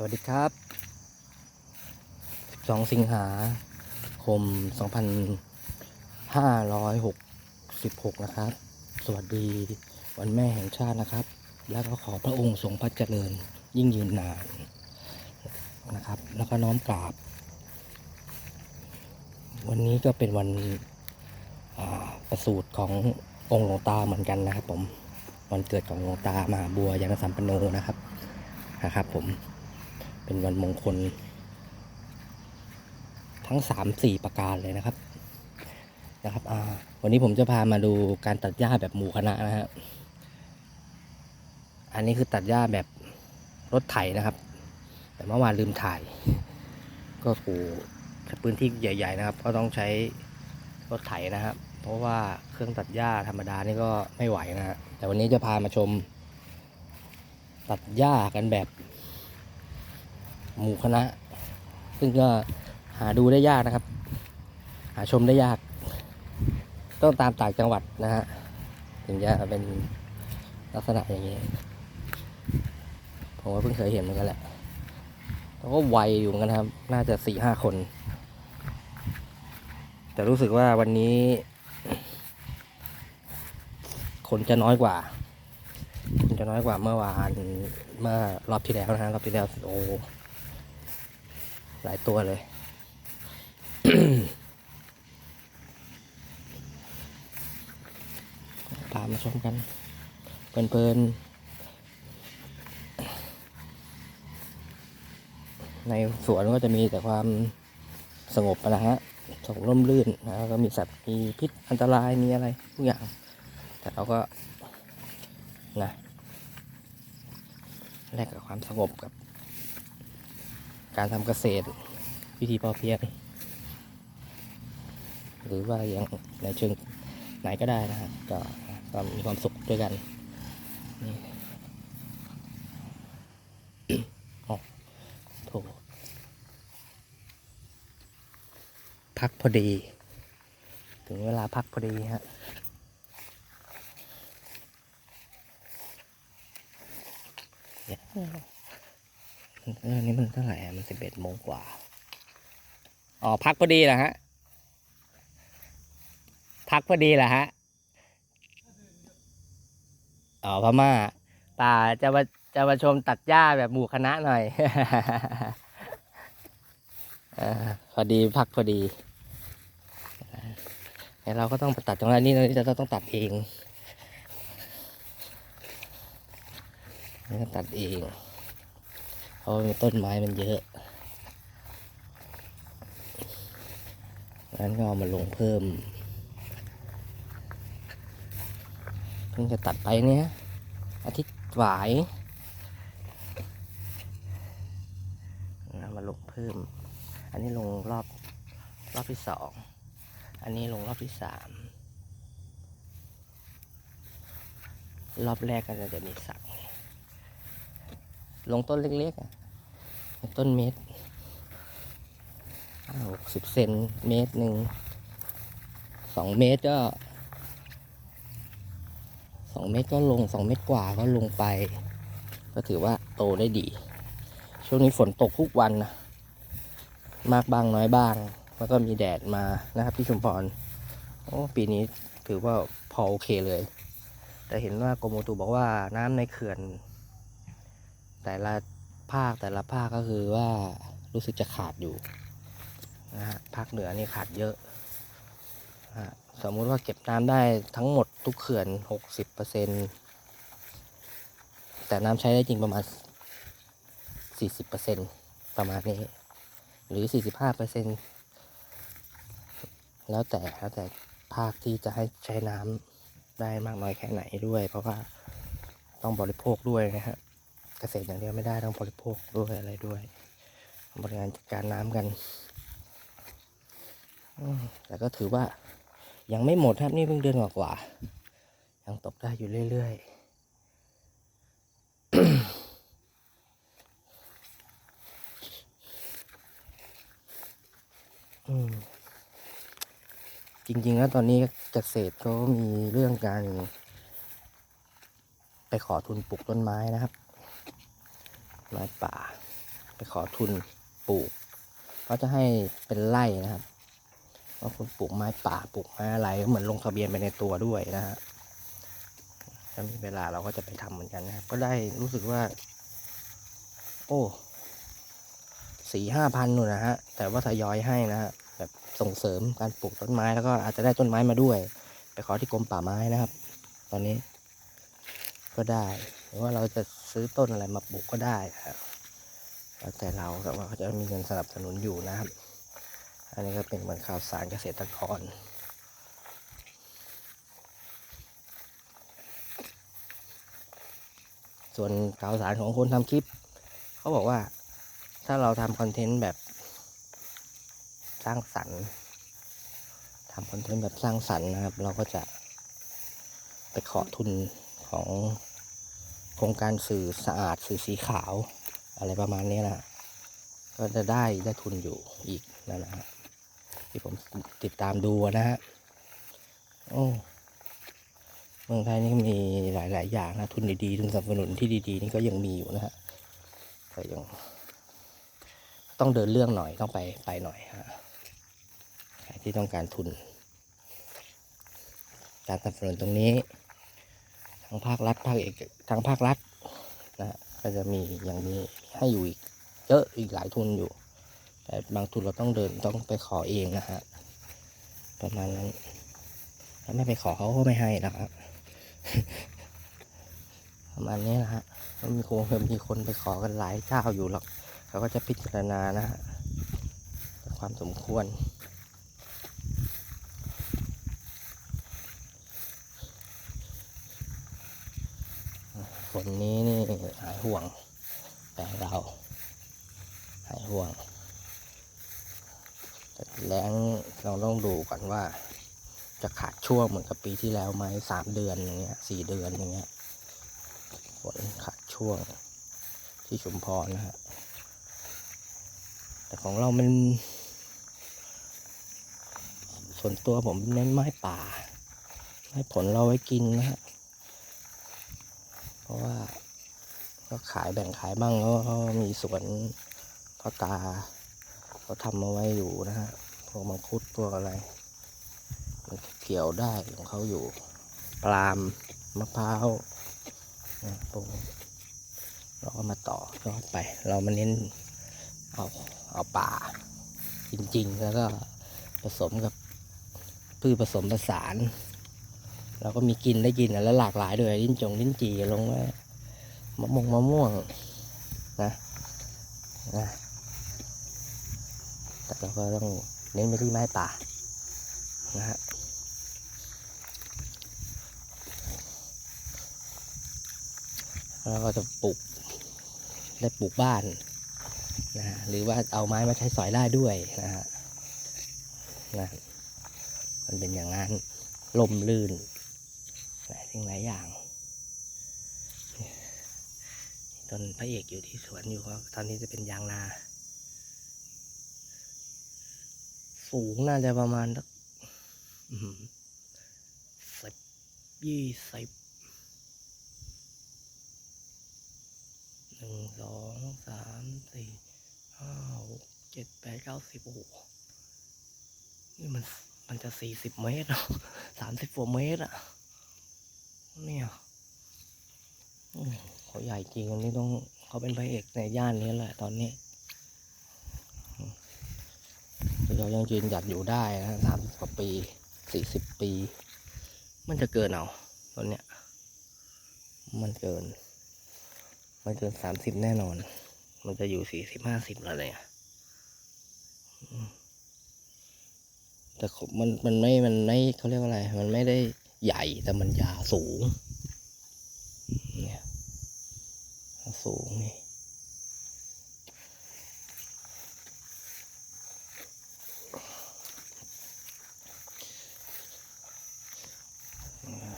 สวัสดีครับ 12 สิงหาคม 2566 นะครับ สวัสดีวันแม่แห่งชาตินะครับ แล้วก็ขอพระองค์ทรงพระเจริญยิ่งยืนนานนะครับ แล้วก็น้อมกราบ วันนี้ก็เป็นวันประสูติขององค์หลวงตาเหมือนกันนะครับผม วันเกิดของหลวงตามหาบัวยังสัมปนโนนะครับนะครับผม เป็นวันมงคล ทั้งสามสี่ประการเลยนะครับ นะครับวันนี้ผมจะพามาดูการตัดหญ้าแบบหมู่คณะนะฮะอันนี้คือตัดหญ้าแบบรถไถนะครับ แต่เมื่อวานลืมถ่าย ก็ถูพื้นที่ใหญ่ ๆ นะครับ ก็ต้องใช้รถไถนะครับ เพราะว่าเครื่องตัดหญ้าธรรมดานี่ก็ไม่ไหวนะฮะแต่วันนี้จะพามาชม ตัดหญ้ากันแบบ หมู่คณะ ซึ่งก็หาดูได้ยากนะครับ หาชมได้ยาก ต้องตามต่างจังหวัดนะฮะถึงจะเป็นลักษณะอย่างนี้ ผมก็เพิ่งเคยเห็นเหมือนกันแหละแล้วก็ไวอยู่เหมือนกันครับ น่าจะสี่ห้าคน แต่รู้สึกว่าวันนี้ คนจะน้อยกว่า คนจะน้อยกว่าเมื่อวานเมื่อรอบที่แล้วนะฮะรอบที่แล้วโอ้ หลายตัวเลยพามาชมกัน เพลินๆ ในสวนก็จะมีแต่ความสงบนะฮะสงบร่มรื่นนะแล้วก็มีสัตว์มีพิษอันตรายมีอะไรทุกอย่าง แต่เราก็นะแลกกับความสงบกับ การทำเกษตร วิธีพอเพียงหรือว่าอย่างในเชิงไหนก็ได้นะฮะก็ก็มีความสุขด้วยกันนี่โอ้โถพักพอดี ถึงเวลาพักพอดีฮะเเออนี่มันเท่าไหร่อะมันสิบเอ็ดโมงกว่า อ๋อ พักพอดีเหรอฮะ พักพอดีเหรอฮะ อ๋อพม่าตาจะมาจะมาชมตัดหญ้าแบบหมู่คณะหน่อยอพอดีพักพอดีเราก็ต้องตัดตรงนั้นี่เราต้องตัดเอง ตัดเอง ราะมีต้นไม้มันเยอะงั้นก็เอามาลงเพิ่ม เพิ่งจะตัดไปเนี่ยอาทิตย์หวายมาลงเพิ่ม อันนี้ลงรอบรอบที่สอง อันนี้ลงรอบที่สามรอบแรกก็จะมีสัก ลงต้นเล็กๆอะ ต้นเมตรหกสิบเซนเมตรหนึ่งสองเมตรก็สองเมตรก็ลงสองเมตรกว่าก็ลงไป ก็ถือว่าโตได้ดี ช่วงนี้ฝนตกทุกวันนะมากบ้างน้อยบ้าง แล้วก็มีแดดมานะครับที่ชุมพรโอ้ปีนี้ถือว่าพอโอเคเลย แต่เห็นว่ากรมอุตุบอกว่าน้ำในเขื่อน แต่ละ ภาคแต่ละภาคก็คือว่ารู้สึกจะขาดอยู่นะฮะภาคเหนือนี่ขาดเยอะนะฮะสมมุติว่าเก็บน้ำได้ทั้งหมดทุกเขื่อนหกสิบเปอร์เซ็นแต่น้ำใช้ได้จริงประมาณสี่สิบเปอร์เซ็นประมาณนี้ หรือสี่สิบห้าเปอร์เซ็นแล้วแต่แล้วแต่ภาคที่จะให้ใช้น้ำได้มากน้อยแค่ไหนด้วย เพราะว่าต้องบริโภคด้วยนะฮะ เกษตรอย่างเดียวไม่ได้ต้องบริโภคด้วยอะไรด้วย บริหารจัดการน้ำกันอแต่ก็ถือว่ายังไม่หมดครับนี่เพิ่งเดือนกว่าๆยังตกได้อยู่เรื่อยๆจริงๆแล้วตอนนี้เกษตรก็มีเรื่องการไปขอทุนปลูกต้นไม้นะครับ ไม้ป่า ไปขอทุนปลูกเขาจะให้เป็นไร่นะครับว่าคุณปลูกไม้ป่าปลูกไม้อะไรก็เหมือนลงทะเบียนไปในตัวด้วยนะฮะถ้ามีเวลาเราก็จะไปทำเหมือนกันนะครับ ก็ได้รู้สึกว่า โอ้สี่ห้าพันนู่นนะฮะ แต่ว่าทยอยให้นะฮะแบบส่งเสริมการปลูกต้นไม้แล้วก็อาจจะได้ต้นไม้มาด้วย ไปขอที่กรมป่าไม้นะครับ ตอนนี้ ก็ได้หรือว่าเราจะ ซื้อต้นอะไรมาปลูกก็ได้ครับแล้วแต่เราแต่ว่าเขาจะมีเงินสนับสนุนอยู่นะครับ อันนี้ก็เป็นเหมือนข่าวสารเกษตรกรส่วนข่าวสารของคนทำคลิป เขาบอกว่าถ้าเราทำคอนเทนต์แบบสร้างสรรค์ทำคอนเทนต์แบบสร้างสรรค์นะครับ เราก็จะไปขอทุนของ โครงการสื่อสะอาดสื่อสีขาว อะไรประมาณนี้นะก็จะได้ได้ทุนอยู่อีกนั่นะฮะที่ผมติดตามดูนะฮะโอ้เมืองไทยนี่มีหลาย ๆ อย่างนะทุนดีๆทุนสนับสนุนที่ดี ๆ นี่ก็ยังมีอยู่นะฮะก็ยังต้องเดินเรื่องหน่อยต้องไปไปหน่อยฮะใครที่ต้องการทุนการสนับสนุนตรงนี้ ทางภาครัฐภาคเอกทางภาครัฐนะฮะก็จะมีอย่างนี้ให้อยู่อีกเยอะอีกหลายทุนอยู่ แต่บางทุนเราต้องเดินต้องไปขอเองนะฮะประมาณนั้นถ้าไม่ไปขอเขาก็ไม่ให้นะครับประมาณนี้นะฮะก็มีคงจะมีคนไปขอกันหลายเจ้าอยู่หรอกเขาก็จะพิจารณานะฮะความสมควร นนี้นี่หายห่วงแต่เรา หายห่วงแต่แล้งเราต้องดูก่อนว่า จะขาดช่วงเหมือนกับปีที่แล้วไหมสามเดือนอย่างเงี้ยสี่เดือนอย่างเงี้ยฝนขาดช่วงที่ชุมพรนะฮะ แต่ของเรามัน ส่วนตัวผมเน้นไม้ป่า ไม้ผลเราไว้กินนะฮะ ราะว่าก็ขายแบ่งขายบ้างแล้วก็มีสวนพ่อตาเขาทำมาไว้อยู่นะฮะพวกมังคุดพวกอะไร มันเกี่ยวได้ของเขาอยู่ ปลาล์มมะพร้าวนะพวกเราก็มาต่อยอดไป เรามาเน้นเอาเอาป่า จริง ๆ แล้วก็ผสมกับพืชผสมผสาน เราก็มีกินได้กินแล้วหลากหลายด้วยลิ้นจงลิ้นจี่ลงว่ามะม่วงมะม่วงนะนะแต่เราก็ต้องเน้นไปที่ไม้ป่านะฮะแล้วก็จะปลูกได้ปลูกบ้านนะฮะหรือว่าเอาไม้มาใช้สอยได้ด้วยนะฮะนะมันเป็นอย่างนั้นลมลื่น หลายสิ่งหลายอย่างต้นพระเอกอยู่ที่สวนอยู่ก็ตอนนี้จะเป็นยางนา สูงน่าจะประมาณสักสิบยี่สิบหนึ่งสองสามสี่ห้าหกเจ็ดแปดเก้าสิบโอ้โหนี่มันมันจะสี่สิบเมตรสามสิบกว่าเมตรอะ เนี่ยเขาใหญ่จริงอันนี้ต้องเขาเป็นพระเอกในย่านนี้แหละตอนนี้เรายังยืนหยัดอยู่ได้นะสามกว่าปีสี่สิบปี มันจะเกินเอาตอนเนี้ยมันเกิน มันเกินสามสิบแน่นอน มันจะอยู่สี่สิบห้าสิบแล้วเนี่ยแต่มันมันไม่มันไม่เขาเรียกว่าอะไร มันไม่ได้ ใหญ่แต่มันยาวสูง เนี่ยสูงนี่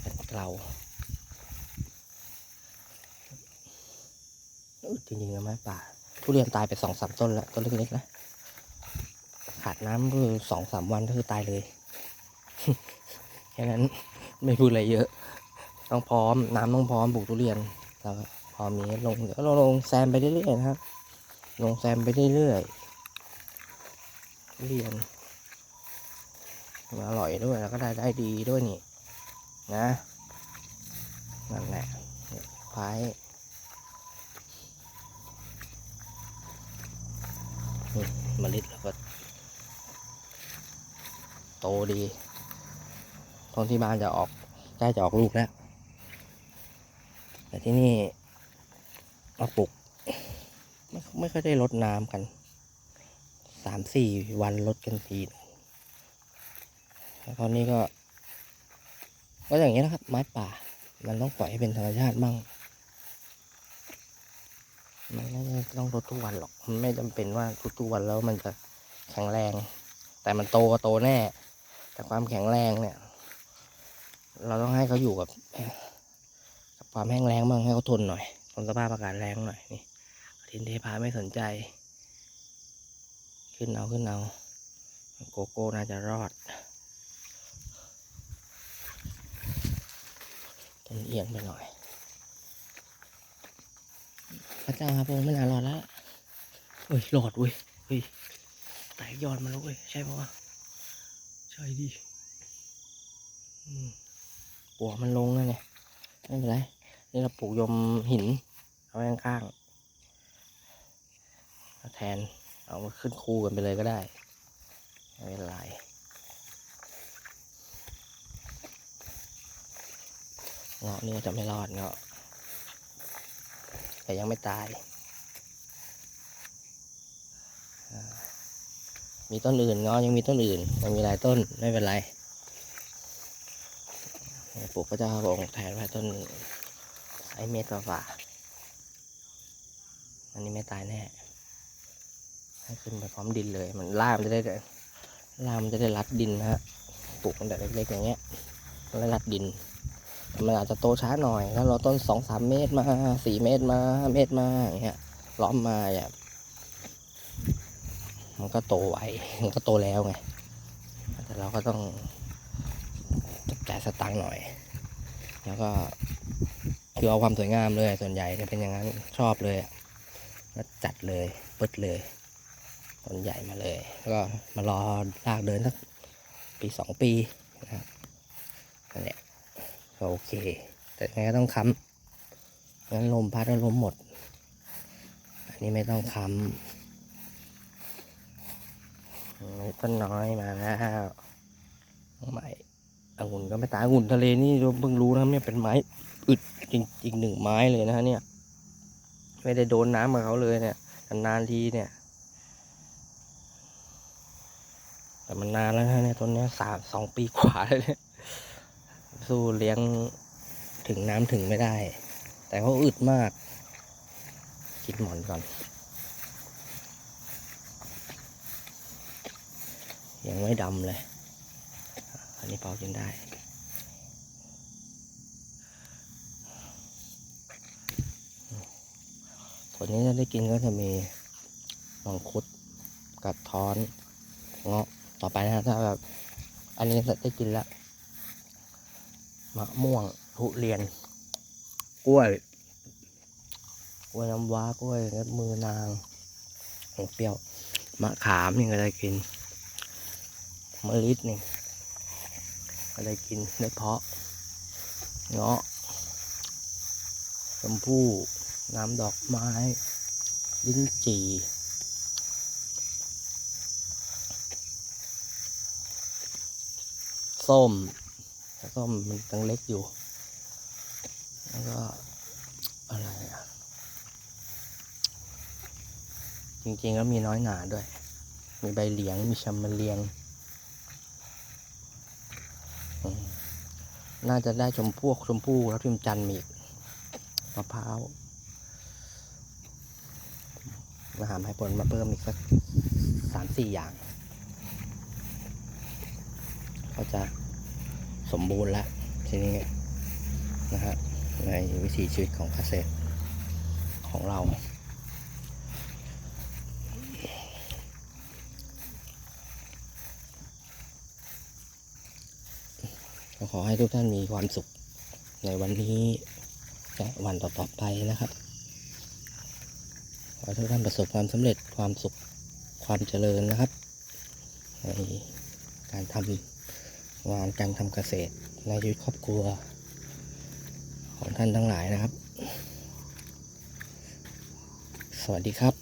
เป็นเกลาจริงๆนะไม้ป่า ทุเรียนตายไปสองสามต้นแล้ว ต้นเล็กๆนะ ขาดน้ำคือสองสามวันก็คือตายเลย แค่นั้น ไม่พูดอะไรเยอะ ต้องพร้อมน้ำต้องพร้อมปลูกทุเรียนแล้วพอมีลงเดี๋ยวเราลงแซมไปเรื่อยๆนะครับลงแซมไปเรื่อยๆเรียนมาอร่อยด้วยแล้วก็ได้ได้ดีด้วยนี่นะนั่นแหละพายนี่เมล็ดแล้วก็ โตดี ตอนที่บ้านจะออกใกล้จะออกลูกแล้ว แต่ที่นี่มาปลูกไม่ไม่ค่อยได้รดน้ำกันสามสี่วันรดกันทีแล้วตอนนี้ก็ ก็อย่างนี้นะครับ ไม้ป่า มันต้องปล่อยให้เป็นธรรมชาติบ้าง มันไม่ต้องรดทุกวันหรอก มันไม่จำเป็นว่าทุกๆวันแล้วมันจะแข็งแรง แต่มันโตโตแน่ แต่ความแข็งแรงเนี่ย เราต้องให้เขาอยู่กับกับความแห้งแล้งบ้างให้เขาทนหน่อยทนสภาพอากาศแรงหน่อยนี่ทินเทพาไม่สนใจ ขึ้นเอาขึ้นเอา โกโก้น่าจะรอดต้นเอียงไปหน่อยพระเจ้าครับผมไม่น่ารอดแล้วเฮ้ยรอดเว้ยเฮ้ยแตกยอดมาแล้วเว้ยใช่ปะวะใช่ดิอืม ปัวมันลงแล้วเลยไม่เป็นไร นี่เราปลูกยมหิน เอาไว้ข้างๆแทนเอามาขึ้นคู่กันไปเลยก็ได้ ไม่เป็นไรเงาะนี่จะไม่รอดเงาะแต่ยังไม่ตาย มีต้นอื่นเงาะยังมีต้นอื่นยังมีหลายต้นไม่เป็นไร ปลูกพระเจ้าองแทนไว้ต้นไอเมตรฝ่าอันนี้ไม่ตายแน่ ให้ขึ้นไปพร้อมดินเลย มันล่ามจะได้ล่ามจะได้รัดดินนะฮะ ปลูกตั้งแต่เล็กๆอย่างเงี้ยมันได้รัดดิน มันอาจจะโตช้าหน่อย ถ้าเราต้นสองสามเมตรมาสี่เมตรมาเมตรมาอย่างเงี้ย ล้อมมาอย่างมันก็โตไวมันก็โตแล้วไง แต่เราก็ต้อง สตังค์หน่อย แล้วก็คือเอาความสวยงามเลย ส่วนใหญ่จะเป็นอย่างนั้นชอบเลยก็จัดเลยปิดเลยต้นใหญ่มาเลย แล้วก็มารอลากเดินสักปีสองปีนะครับนั่นแหละก็โอเค แต่ไงก็ต้องค้ำงั้นลมพัดแล้วลมหมด อันนี้ไม่ต้องค้ำต้นน้อยมาแล้วใหม่ องุ่นก็ไม่ตายองุ่นทะเลนี่เพิ่งรู้นะเนี่ยเป็นไม้อึดจริงอีกหนึ่งไม้เลยนะฮะเนี่ย ไม่ได้โดนน้ำกับเขาเลยเนี่ยนานๆทีเนี่ย แต่มันนานแล้วนะเนี่ยต้นนี้สามสองปีกว่าแล้วเนี่ยสู้เลี้ยงถึงน้ำถึงไม่ได้ แต่เขาอึดมาก กินหมอนก่อนยังไม่ดำเลย อันนี้เป่ากินได้ส่วนนี้จะได้กินก็จะมีมังคุดกับท้อนเงาะต่อไปนะถ้าแบบอันนี้ได้กินแล้วมะม่วงทุเรียน กล้วยกล้วยน้ำว้ากล้วยเล็บมือนางของเปรี้ยวมะขามนี่ก็ได้กินมะลิดนี่ ก็ได้กินได้เพาะเงาะชมพู่น้ำดอกไม้ ลิ้นจี่ส้มแต่ส้มมันยังเล็กอยู่ แล้วก็อะไรอะ จริงๆแล้วมีน้อยหนาด้วย มีใบเหลียง มีชำมะเลียงอืม น่าจะได้ชมพวกชมพู่แล้วทิมจันมีอีกมะพร้าวมาหาไม้ผลมาเพิ่มอีกสักสามสี่อย่าง ก็จะสมบูรณ์แล้วทีนี้นะฮะในวิถีชีวิตของเกษตรของเรา ก็ขอให้ทุกท่านมีความสุขในวันนี้และวันต่อๆไปนะครับ ขอให้ทุกท่านประสบความสำเร็จความสุขความเจริญนะครับ ในการทำงานการทำเกษตรในชีวิตครอบครัว ของท่านทั้งหลายนะครับ สวัสดีครับ